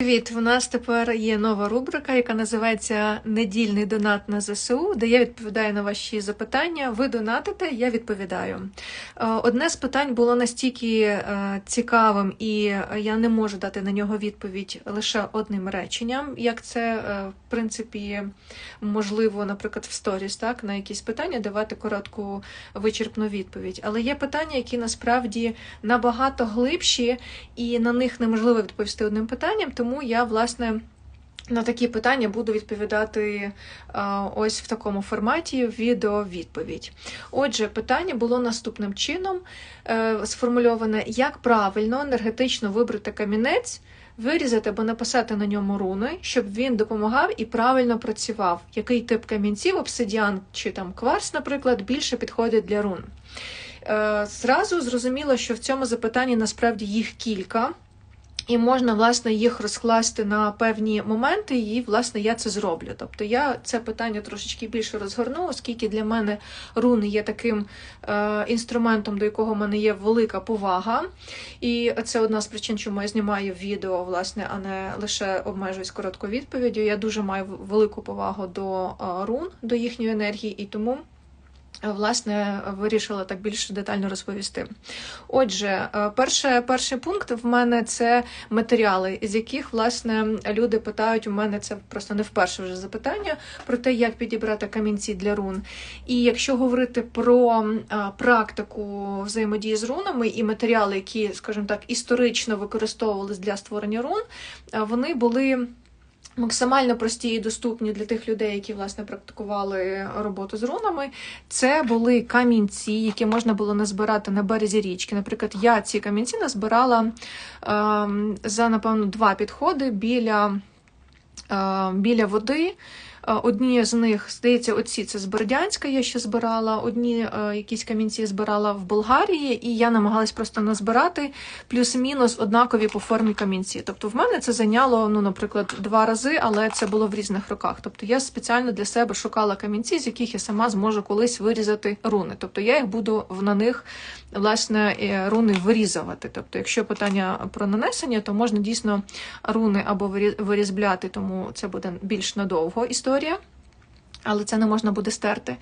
Привіт! У нас тепер є нова рубрика, яка називається Недільний донат на ЗСУ, де я відповідаю на ваші запитання. Ви донатите, я відповідаю. Е, Одне з питань було настільки е, цікавим, і я не можу дати на нього відповідь лише одним реченням, як це е, в принципі можливо, наприклад, в сторіс, так на якісь питання давати коротку вичерпну відповідь. Але є питання, які насправді набагато глибші, і на них неможливо відповісти одним питанням. Тому я, власне, на такі питання буду відповідати а, ось в такому форматі відео-відповідь. Отже, питання було наступним чином е, сформульоване: як правильно енергетично вибрати камінець, вирізати або написати на ньому руни, щоб він допомагав і правильно працював. Який тип камінців, обсидіан чи там кварц, наприклад, більше підходить для рун? Е, Зразу зрозуміло, що в цьому запитанні насправді їх кілька. І можна, власне, їх розкласти на певні моменти, і, власне, я це зроблю. Тобто я це питання трошечки більше розгорну, оскільки для мене руни є таким е, інструментом, до якого в мене є велика повага. І це одна з причин, чому я знімаю відео, власне, а не лише обмежуюсь короткою відповіддю. Я дуже маю велику повагу до е, рун, до їхньої енергії, і тому. Власне, вирішила так більш детально розповісти. Отже, е, перше, перший пункт в мене це матеріали, з яких власне люди питають. У мене це просто не вперше вже запитання про те, як підібрати камінці для рун. І якщо говорити про практику взаємодії з рунами і матеріали, які, скажімо так, історично використовувалися для створення рун, вони були. Максимально прості і доступні для тих людей, які власне практикували роботу з рунами. Це були камінці, які можна було назбирати на березі річки. Наприклад, я ці камінці назбирала е, за напевно два підходи біля, е, біля води. Одні з них, здається, оці це з Бердянська я ще збирала, одні е, якісь камінці збирала в Болгарії, і я намагалась просто назбирати плюс-мінус однакові по формі камінці. Тобто в мене це зайняло, ну, наприклад, два рази, але це було в різних роках. Тобто я спеціально для себе шукала камінці, з яких я сама зможу колись вирізати руни. Тобто я їх буду на них власне е, руни вирізувати. Тобто, якщо питання про нанесення, то можна дійсно руни або вирізбляти, тому це буде більш надовго історія. historia Але це не можна буде стерти.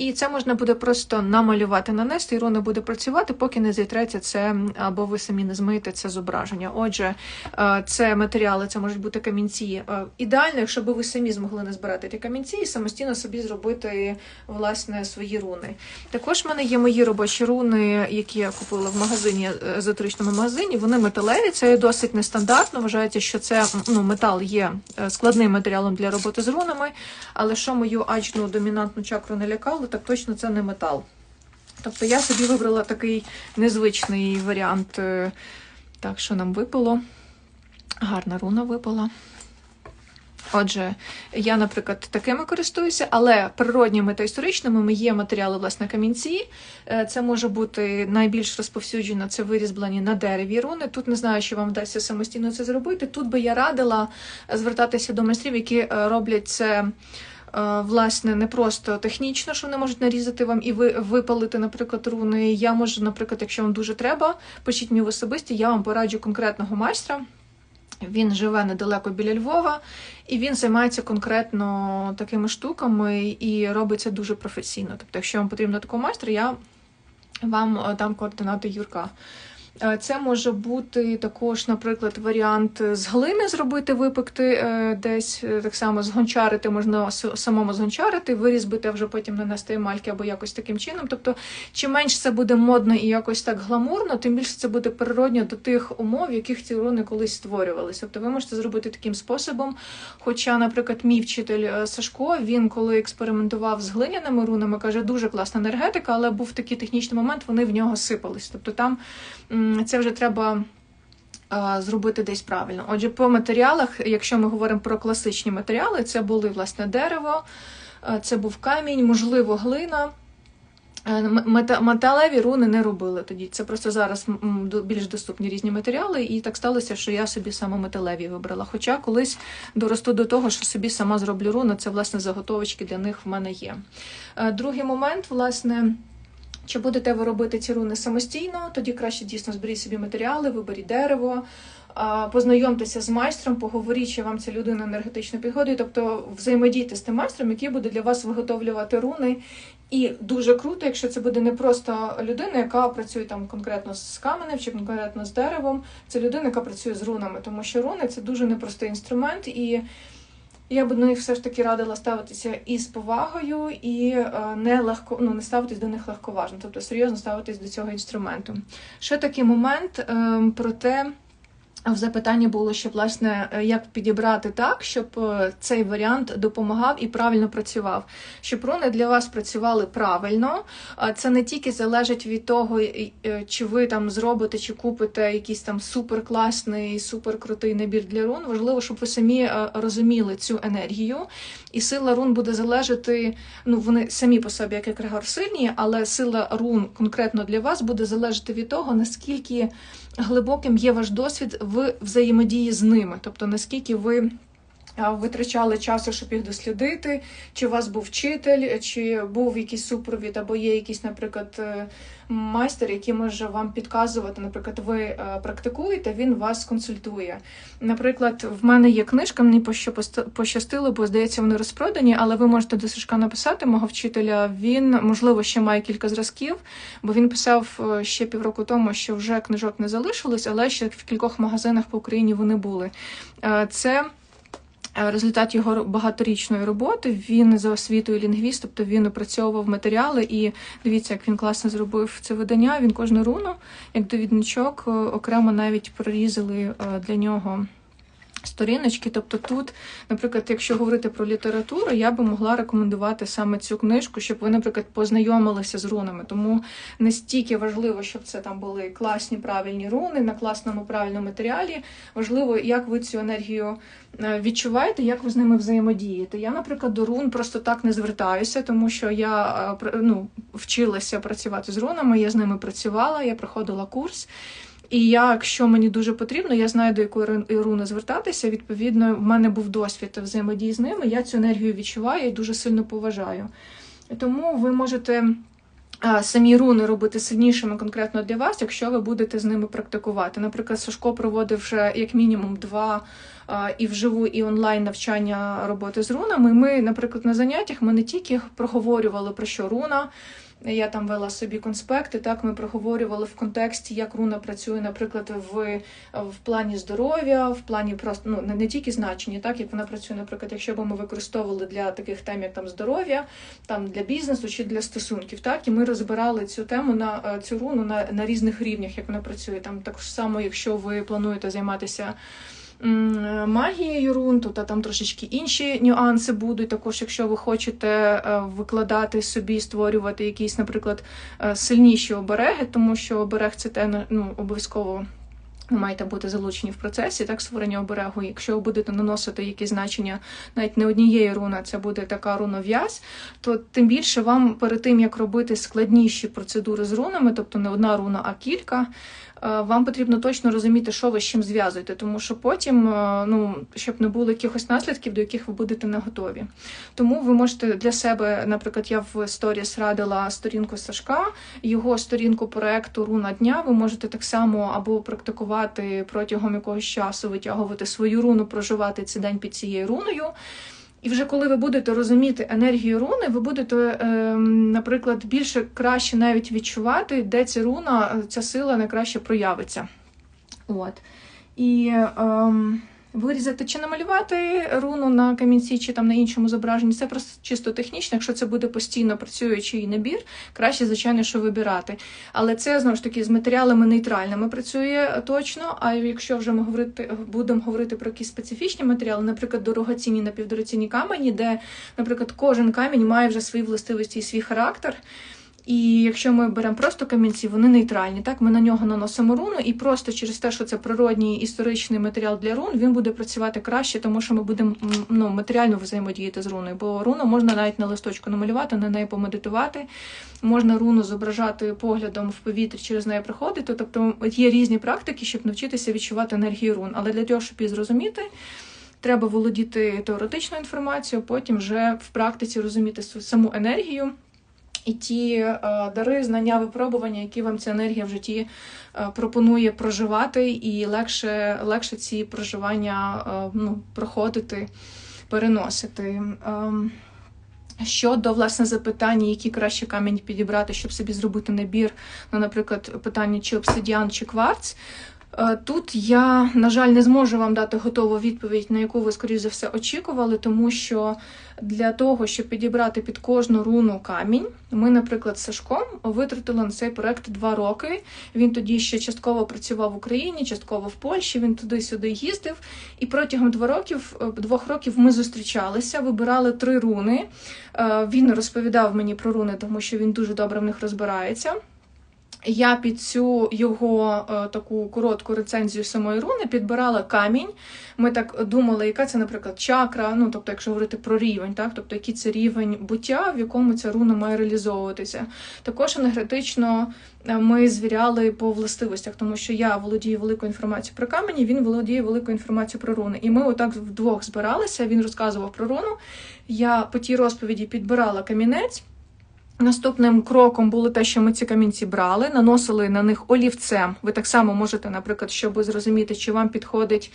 І це можна буде просто намалювати, нанести, і руна буде працювати, поки не зітреться це, або ви самі не змиєте це зображення. Отже, е, це матеріали, це можуть бути камінці. Е, ідеально, якщо б ви самі змогли не збирати ті камінці і самостійно собі зробити власне свої руни. Також в мене є мої робочі руни, які я купила в магазині, е, езотеричному магазині. Вони металеві, це досить нестандартно. Вважається, що це ну, метал є складним матеріалом для роботи з рунами, але що мою ачну домінантну чакру не лякало, так точно це не метал. Тобто я собі вибрала такий незвичний варіант. е, Так, що нам випало? Гарна руна випала. Отже, я, наприклад, такими користуюся, але природніми та історичними є матеріали, власне, камінці. Е, Це може бути найбільш розповсюджено, це вирізблені на дереві руни. Тут не знаю, чи вам вдасться самостійно це зробити. Тут би я радила звертатися до майстрів, які е, роблять це. Е, Власне, не просто технічно, що вони можуть нарізати вам і ви випалити, наприклад, руни. Я можу, наприклад, якщо вам дуже треба, пишіть мені в особисті, я вам пораджу конкретного майстра. Він живе недалеко біля Львова, і він займається конкретно такими штуками і робить це дуже професійно. Тобто, якщо вам потрібно такого майстра, я вам е, дам координати Юрка. Е, Це може бути також, наприклад, варіант з глини зробити, випекти е, десь е, так само згончарити, можна самому згончарити, вирізбити, а вже потім нанести емальки або якось таким чином. Тобто, чим менше це буде модно і якось так гламурно, тим більше це буде природньо до тих умов, яких ці руни колись створювалися. Тобто, ви можете зробити таким способом. Хоча, наприклад, мій вчитель Сашко, він коли експериментував з глиняними рунами, каже, дуже класна енергетика, але був такий технічний момент, вони в нього сипались. Тобто там це вже треба. Зробити десь правильно. Отже, по матеріалах, якщо ми говоримо про класичні матеріали, це були власне дерево, це був камінь, можливо, глина. Е, Металеві руни не робили тоді. Це просто зараз більш доступні різні матеріали, і так сталося, що я собі саме металеві вибрала. Хоча колись доросту до того, що собі сама зроблю руни, це власне заготовочки для них в мене є. Е, Другий момент, власне. Чи будете ви робити ці руни самостійно? Тоді краще дійсно зберіть собі матеріали, виберіть дерево, познайомтеся з майстром, поговоріть, чи вам ця людина енергетично підходить, тобто взаємодійте з тим майстром, який буде для вас виготовлювати руни. І дуже круто, якщо це буде не просто людина, яка працює там конкретно з каменем чи конкретно з деревом. Це людина, яка працює з рунами, тому що руни це дуже непростий інструмент, і я б до них все ж таки радила ставитися і з повагою, і е, не легко ну не ставитись до них легковажно, тобто серйозно ставитись до цього інструменту. Ще такий момент е, про те. В запитанні було, що власне е, як підібрати так, щоб е, цей варіант допомагав і правильно працював, щоб руни для вас працювали правильно. Це не тільки залежить від того, е, чи ви там зробите чи купите якийсь там суперкласний, суперкрутий набір для рун. Важливо, щоб ви самі розуміли цю енергію, і сила рун буде залежати. Ну вони самі по собі як егрегор сильні, але сила рун конкретно для вас буде залежати від того, наскільки глибоким є ваш досвід в взаємодії з ними, тобто наскільки ви. Витрачали часу, щоб їх дослідити, чи у вас був вчитель, чи був якийсь супровід, або є якийсь, наприклад, е, майстер, який може вам підказувати. Наприклад, ви е, практикуєте, він вас консультує. Наприклад, в мене є книжка, мені пощастило, бо здається, вони розпродані, але ви можете до Сашка написати мого вчителя. Він, можливо, ще має кілька зразків, бо він писав е, ще півроку тому, що вже книжок не залишилось, але ще в кількох магазинах по Україні вони були. Це результат його багаторічної роботи. Він за освітою лінгвіст, тобто він опрацьовував матеріали, і дивіться, як він класно зробив це видання. Він кожну руну, як довідничок, е, окремо навіть прорізали е, для нього. Сторіночки, тобто тут, наприклад, якщо говорити про літературу, я би могла рекомендувати саме цю книжку, щоб ви, наприклад, познайомилися з рунами. Тому настільки важливо, щоб це там були класні правильні руни на класному правильному матеріалі. Важливо, як ви цю енергію е, відчуваєте, як ви з ними взаємодієте. Я, наприклад, до рун просто так не звертаюся, тому що я е, ну, вчилася працювати з рунами, я з ними працювала, я проходила курс. І я, якщо мені дуже потрібно, я знаю, до якої рун- руни звертатися. Відповідно, в мене був досвід взаємодії з ними. Я цю енергію відчуваю і дуже сильно поважаю. Тому ви можете самі руни робити сильнішими конкретно для вас, якщо ви будете з ними практикувати. Наприклад, Сашко проводив вже як мінімум два і вживу, і онлайн навчання роботи з рунами. Ми, наприклад, на заняттях ми не тільки проговорювали про що руна. Я там вела собі конспекти. Так ми проговорювали в контексті, як руна працює, наприклад, в, в плані здоров'я, в плані просто ну не, тільки значення, так як вона працює, наприклад, якщо б ми використовували для таких тем, як там здоров'я, там для бізнесу чи для стосунків, так і ми розбирали цю тему на е, цю руну на, на різних рівнях, як вона працює. Там так само, якщо ви плануєте займатися. Магією рун, то та там трошечки інші нюанси будуть. Також, якщо ви хочете е, викладати собі, створювати якісь, наприклад, е, сильніші обереги, тому що оберег це те ну, обов'язково. Ви маєте бути залучені в процесі так створення оберегу. Якщо ви будете наносити якісь значення навіть не однієї руни, це буде така рунов'язь, то тим більше вам перед тим як робити складніші процедури з рунами, тобто не одна руна, а кілька. Е, Вам потрібно точно розуміти, що ви з чим зв'язуєте, тому що потім, е, ну щоб не було якихось наслідків, до яких ви будете не готові. Тому ви можете для себе, наприклад, я в сторіс радила сторінку Сашка, його сторінку проекту Руна дня. Ви можете так само або практикувати протягом якогось часу, витягувати свою руну, проживати цей день під цією руною. І вже коли ви будете розуміти енергію руни, ви будете, ем, наприклад, більше краще навіть відчувати, де ця руна, е, ця сила найкраще проявиться. От. І ем, вирізати чи намалювати руну на камінці, чи там на іншому зображенні, це просто чисто технічно. Якщо це буде постійно працюючий набір, краще, звичайно, що вибирати. Але це знову ж таки з матеріалами нейтральними працює точно. А якщо вже ми говорити, будемо говорити про якісь специфічні матеріали, наприклад, дорогоцінні напівдорогоцінні камені, де, наприклад, кожен камінь має вже свої властивості і свій характер. І якщо ми беремо просто камінці, вони нейтральні. Так, ми на нього наносимо руну, і просто через те, що це природній історичний матеріал для рун, він буде працювати краще, тому що ми будемо ну, матеріально взаємодіяти з руною. Бо руну можна навіть на листочку намалювати, на неї помедитувати. Можна руну зображати поглядом в повітрі, через неї проходити. Тобто є різні практики, щоб навчитися відчувати енергію рун. Але для того, щоб її зрозуміти. Треба володіти теоретичною інформацією, потім вже в практиці розуміти саму енергію і ті е, дари, знання, випробування, які вам ця енергія в житті е, пропонує проживати, і легше, легше ці проживання е, ну, проходити, переносити. Ем, Щодо власне запитання, які краще камінь підібрати, щоб собі зробити набір, ну, наприклад, питання чи обсидіан, чи кварц. Е, Тут я, на жаль, не зможу вам дати готову відповідь, на яку ви, скоріш за все, очікували, тому що для того, щоб підібрати під кожну руну камінь, ми, наприклад, з Сашком витратили на цей проект два роки. Він тоді ще частково працював в Україні, частково в Польщі. Він туди-сюди їздив. І протягом двох років, е, двох років ми зустрічалися, вибирали три руни. Е, Він розповідав мені про руни, тому що він дуже добре в них розбирається. Я під цю його е, таку коротку рецензію самої руни підбирала камінь. Ми так думали, яка це, наприклад, чакра, ну тобто, якщо говорити про рівень, так тобто який це рівень буття, в якому ця руна має реалізовуватися. Також енергетично е, ми звіряли по властивостях, тому що я володію великою інформацією про камені, він володіє великою інформацією про руни. І ми отак вдвох збиралися. Він розказував про руну. Я по тій розповіді підбирала камінець. Наступним кроком було те, що ми ці камінці брали, наносили на них олівцем. Ви так само можете, наприклад, щоб зрозуміти, чи вам підходить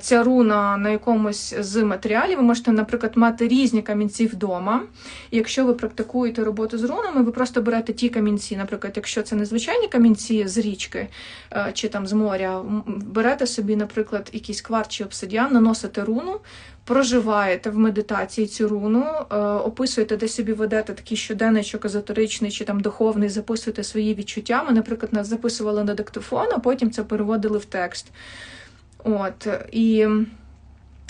ця руна на якомусь з матеріалів. Ви можете, наприклад, мати різні камінці вдома. І якщо ви практикуєте роботу з рунами, ви просто берете ті камінці, наприклад, якщо це незвичайні камінці з річки е, чи там з моря, берете собі, наприклад, якийсь кварт чи обсидіан, наносите руну проживаєте в медитації цю руну, е, описуєте, де собі ведете такий щоденничок езотеричний чи там духовний, записуєте свої відчуття. Ми, наприклад, нас записували на диктофон, а потім це переводили в текст. От, і...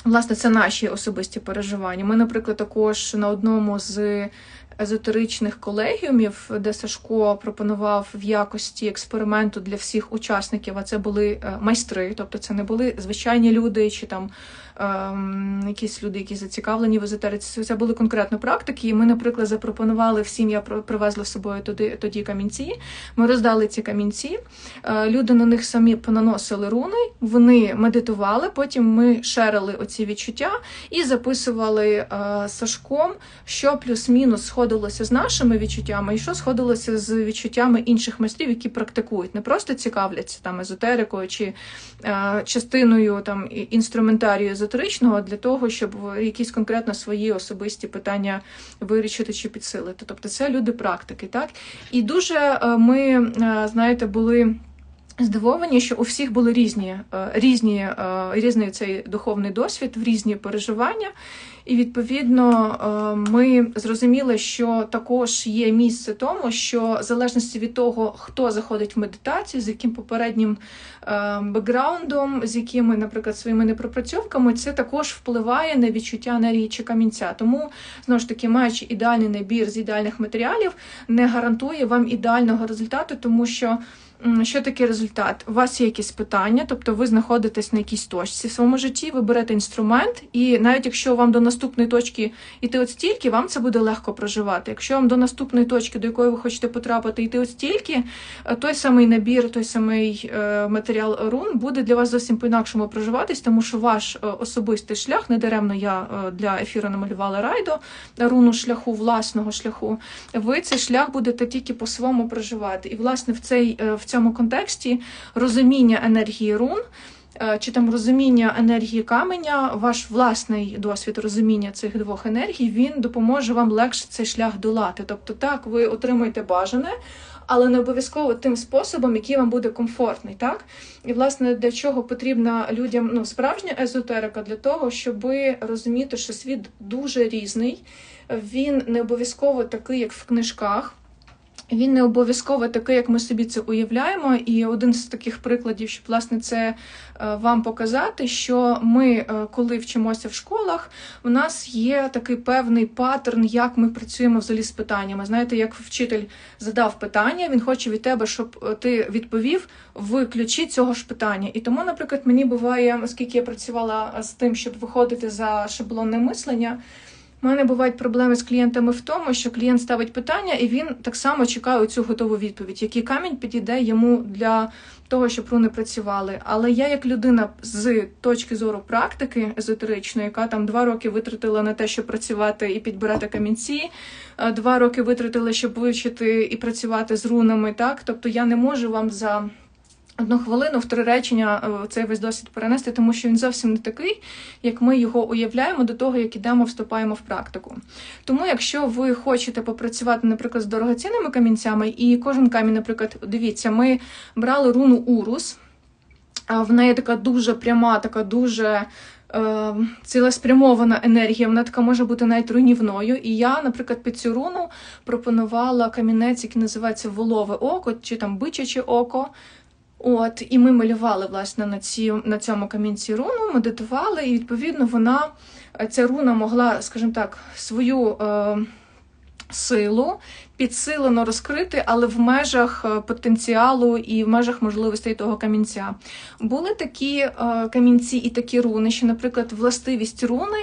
Власне, це наші особисті переживання. Ми, наприклад, також на одному з езотеричних колегіумів, де Сашко пропонував в якості експерименту для всіх учасників, а це були е, майстри, тобто це не були звичайні люди чи там ем, якісь люди, які зацікавлені в езотериці. Це були конкретно практики. І ми, наприклад, запропонували всім, я привезла з собою тоді, тоді камінці. Ми роздали ці камінці, е, люди на них самі понаносили руни, вони медитували, потім ми шерили оці відчуття і записували е, Сашком, що плюс-мінус сходилося з нашими відчуттями, і що сходилося з відчуттями інших майстрів, які практикують, не просто цікавляться там езотерикою чи е, частиною там інструментарію езотеричного для того, щоб якісь конкретно свої особисті питання вирішити чи підсилити. Тобто це люди практики, так і дуже е, ми е, знаєте були. Здивовані, що у всіх були різні е, різні, е, різний цей духовний досвід, в різні переживання, і відповідно е, ми зрозуміли, що також є місце тому, що в залежності від того, хто заходить в медитацію, з яким попереднім бекграундом, з якими, наприклад, своїми непропрацьовками, це також впливає на відчуття енергії чи камінця. Тому знову ж таки, маючи ідеальний набір з ідеальних матеріалів, не гарантує вам ідеального результату, тому що. Що таке результат? У вас є якісь питання, тобто ви знаходитесь на якійсь точці в своєму житті, ви берете інструмент, і навіть якщо вам до наступної точки йти от стільки, вам це буде легко проживати. Якщо вам до наступної точки, до якої ви хочете потрапити, йти от стільки, е, той самий набір, той самий е, матеріал рун буде для вас зовсім по-інакшому проживатись, тому що ваш е, особистий шлях, недаремно я для ефіру намалювала райдо, руну шляху, власного шляху, ви цей шлях будете тільки по своєму проживати. І, власне, в цей в цьому контексті розуміння енергії рун. Е, чи там розуміння енергії каменя, ваш власний досвід розуміння цих двох енергій, він допоможе вам легше цей шлях долати. Тобто, так, ви отримуєте бажане, але не обов'язково тим способом, який вам буде комфортний. так? І, власне, для чого потрібна людям ну, справжня езотерика? Для того, щоб розуміти, що світ дуже різний, він не обов'язково такий, як в книжках. Він не обов'язково такий, як ми собі це уявляємо. І один з таких прикладів, щоб власне це е, вам показати, що ми, е, коли вчимося в школах, у нас є такий певний паттерн, як ми працюємо взагалі з питаннями. Знаєте, як вчитель задав питання, він хоче від тебе, щоб е, ти відповів в ключі цього ж питання. І тому, наприклад, мені буває, оскільки я працювала з тим, щоб виходити за шаблонне мислення У мене бувають проблеми з клієнтами в тому, що клієнт ставить питання, і він так само чекає цю готову відповідь, який камінь підійде йому для того, щоб руни працювали. Але я, як людина з точки зору практики езотеричної, яка там два роки витратила на те, щоб працювати і підбирати камінці, е, два роки витратила, щоб вивчити і працювати з рунами, так тобто я не можу вам за. Одну хвилину в три речення е, цей весь досвід перенести, тому що він зовсім не такий, як ми його уявляємо до того, як ідемо, вступаємо в практику. Тому, якщо ви хочете попрацювати, наприклад, з дорогоцінними камінцями, і кожен камінь, наприклад, дивіться, ми брали руну Урус, в неї така дуже пряма, така дуже. е, Цілеспрямована енергія, вона така може бути навіть руйнівною. І я, наприклад, під цю руну пропонувала камінець, який називається волове око чи там бичаче око. От, і ми малювали власне на ці, на цьому камінці руну, медитували, і відповідно вона е, ця руна могла, скажімо так, свою е, силу підсилено розкрити, але в межах е, потенціалу і в межах можливостей того камінця. Були такі е, камінці і такі руни, що, наприклад, властивість руни.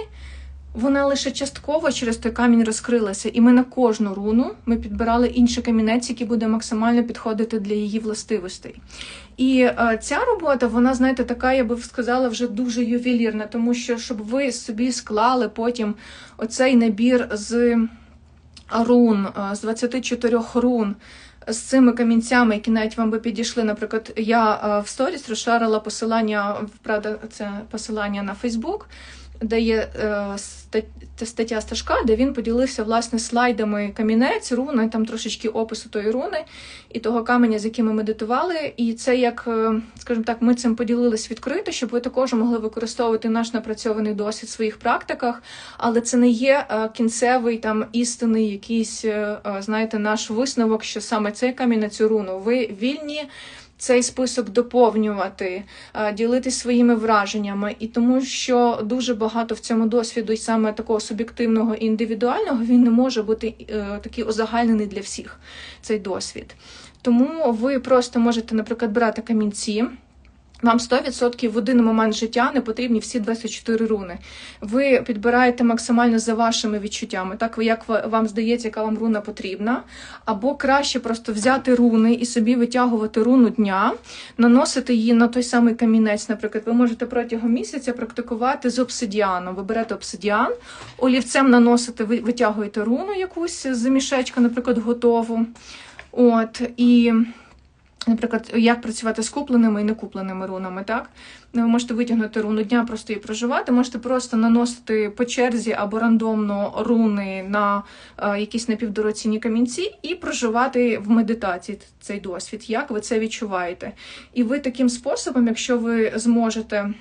Вона лише частково через той камінь розкрилася, і ми на кожну руну ми підбирали інший камінець, який буде максимально підходити для її властивостей. І е, ця робота, вона, знаєте, така, я би сказала, вже дуже ювелірна, тому що щоб ви собі склали потім оцей набір з рун, е, з 24 рун. З цими камінцями, які навіть вам би підійшли, наприклад, я е, в сторіс розшарила посилання, правда, це посилання на Фейсбук, де є стаття Сташка, де він поділився власне слайдами камінець, руни, там трошечки опису тої руни і того каменя, з яким ми медитували. І це як, е, скажімо так, ми цим поділились відкрито, щоб ви також могли використовувати наш напрацьований досвід в своїх практиках, але це не є е, кінцевий там істинний якийсь, е, знаєте, наш висновок, що саме цей камінь цю руну. Ви вільні цей список доповнювати, е, ділитись своїми враженнями, і тому, що дуже багато в цьому досвіду, і саме такого суб'єктивного і індивідуального, він не може бути е, такий узагальнений для всіх цей досвід. Тому ви просто можете, наприклад, брати камінці. Вам 100% в один момент життя не потрібні всі 24 руни. Ви підбираєте максимально за вашими відчуттями, так як вам здається, яка вам руна потрібна. Або краще просто взяти руни і собі витягувати руну дня, наносити її на той самий камінець. Наприклад, ви можете протягом місяця практикувати з обсидіаном. Ви берете обсидіан, олівцем наносите, ви витягуєте руну якусь з мішечка, наприклад, готову. От і. Наприклад, як працювати з купленими і некупленими рунами, так? Ви можете витягнути руну дня, просто її проживати, можете просто наносити по черзі або рандомно руни на е, якісь напівдорогоцінні камінці і проживати в медитації цей досвід, як ви це відчуваєте. І ви таким способом, якщо ви зможете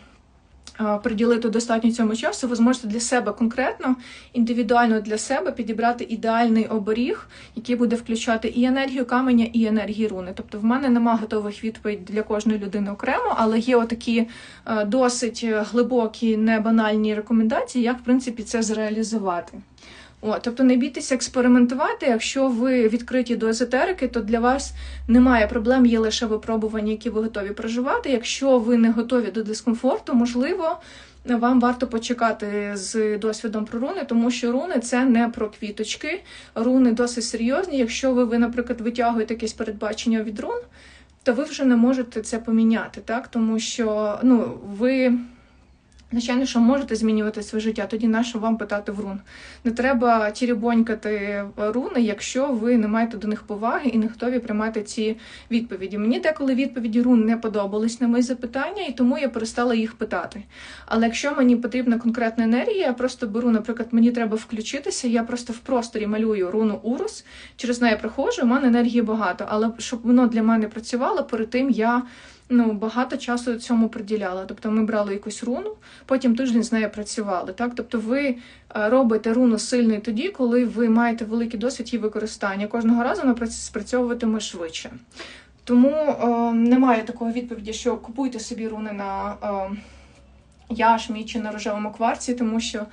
приділити достатньо цьому часу, ви зможете для себе конкретно, індивідуально для себе підібрати ідеальний оберіг, який буде включати і енергію каменя, і енергію руни. Тобто в мене нема готових відповідей для кожної людини окремо, але є отакі е, досить глибокі, не банальні рекомендації, як в принципі це зреалізувати. О, тобто не бійтеся експериментувати. Якщо ви відкриті до езотерики, то для вас немає проблем, є лише випробування, які ви готові проживати. Якщо ви не готові до дискомфорту, можливо, вам варто почекати з досвідом про руни, тому що руни це не про квіточки. Руни досить серйозні. Якщо ви, ви наприклад, витягуєте якесь передбачення від рун, то ви вже не можете це поміняти, так? Тому що ну, ви. Звичайно, що можете змінювати своє життя, тоді нащо вам питати в рун? Не треба тірібонькати руни, якщо ви не маєте до них поваги і не готові приймати ці відповіді. Мені деколи відповіді рун не подобались на мої запитання, і тому я перестала їх питати. Але якщо мені потрібна конкретна енергія, я просто беру, наприклад, мені треба включитися, я просто в просторі малюю руну Урус, через неї проходжу, у мене енергії багато. Але щоб воно для мене працювало, перед тим я ну, багато часу цьому приділяла. Тобто ми брали якусь руну, потім тиждень з нею працювали. Так? Тобто ви е, робите руну сильною тоді, коли ви маєте великий досвід її використання. Кожного разу вона спрацьовуватиме швидше. Тому е, немає такої відповіді, що купуйте собі руни на е, яшмі чи на рожевому кварці, тому що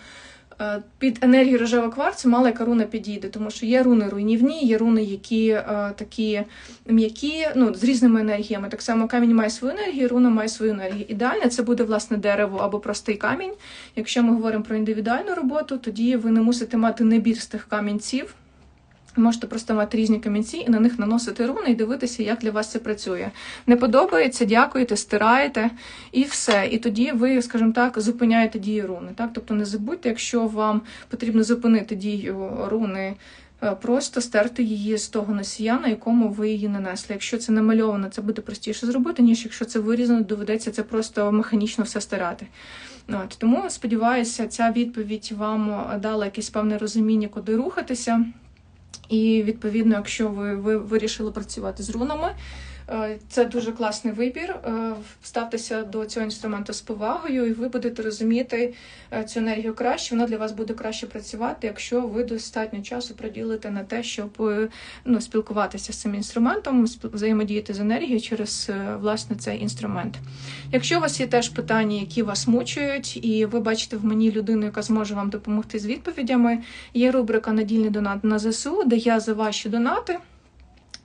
Під енергію рожевого кварцу мала яка руна підійде, тому що є руни руйнівні, є руни, які е, такі м'які, ну з різними енергіями. Так само камінь має свою енергію, руна має свою енергію. Ідеальне це буде власне дерево або простий камінь. Якщо ми говоримо про індивідуальну роботу, тоді ви не мусите мати набір з тих камінців. Можете просто мати різні камінці і на них наносити руни і дивитися, як для вас це працює. Не подобається, дякуєте, стираєте і все. І тоді ви, скажімо так, зупиняєте дію руни. Так? Тобто не забудьте, якщо вам потрібно зупинити дію руни, е, просто стерти її з того носія, на якому ви її нанесли. Якщо це намальовано, це буде простіше зробити, ніж якщо це вирізано, доведеться це просто механічно все стирати. От, тому сподіваюся, ця відповідь вам дала якесь певне розуміння, куди рухатися. І відповідно, якщо ви, ви вирішили працювати з рунами, це дуже класний вибір. Е, Ставтеся до цього інструменту з повагою, і ви будете розуміти е, цю енергію краще. Вона для вас буде краще працювати, якщо ви достатньо часу приділите на те, щоб е, ну, спілкуватися з цим інструментом, взаємодіяти з енергією через е, власне цей інструмент. Якщо у вас є теж питання, які вас мучують, і ви бачите в мені людину, яка зможе вам допомогти з відповідями, є рубрика Надільний донат на ЗСУ, де я за ваші донати.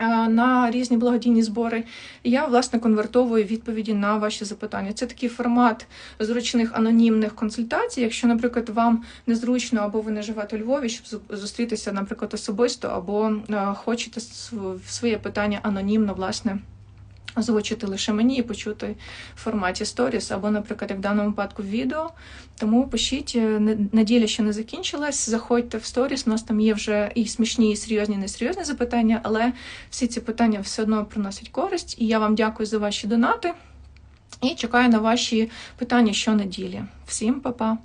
Е, На різні благодійні збори я власне конвертовую відповіді на ваші запитання. Це такий формат зручних анонімних консультацій. Якщо, наприклад, вам незручно або ви не живете у Львові, щоб зустрітися, наприклад, особисто, або е, хочете св- своє питання анонімно, власне. Озвучити лише мені і почути в форматі сторіс, або, наприклад, як в даному випадку відео. Тому пишіть, е, не- неділя ще не закінчилась. Заходьте в сторіс. У нас там є вже і смішні, і серйозні, і несерйозні запитання, але всі ці питання все одно приносять користь. І я вам дякую за ваші донати і чекаю на ваші питання щонеділі. Всім па-па!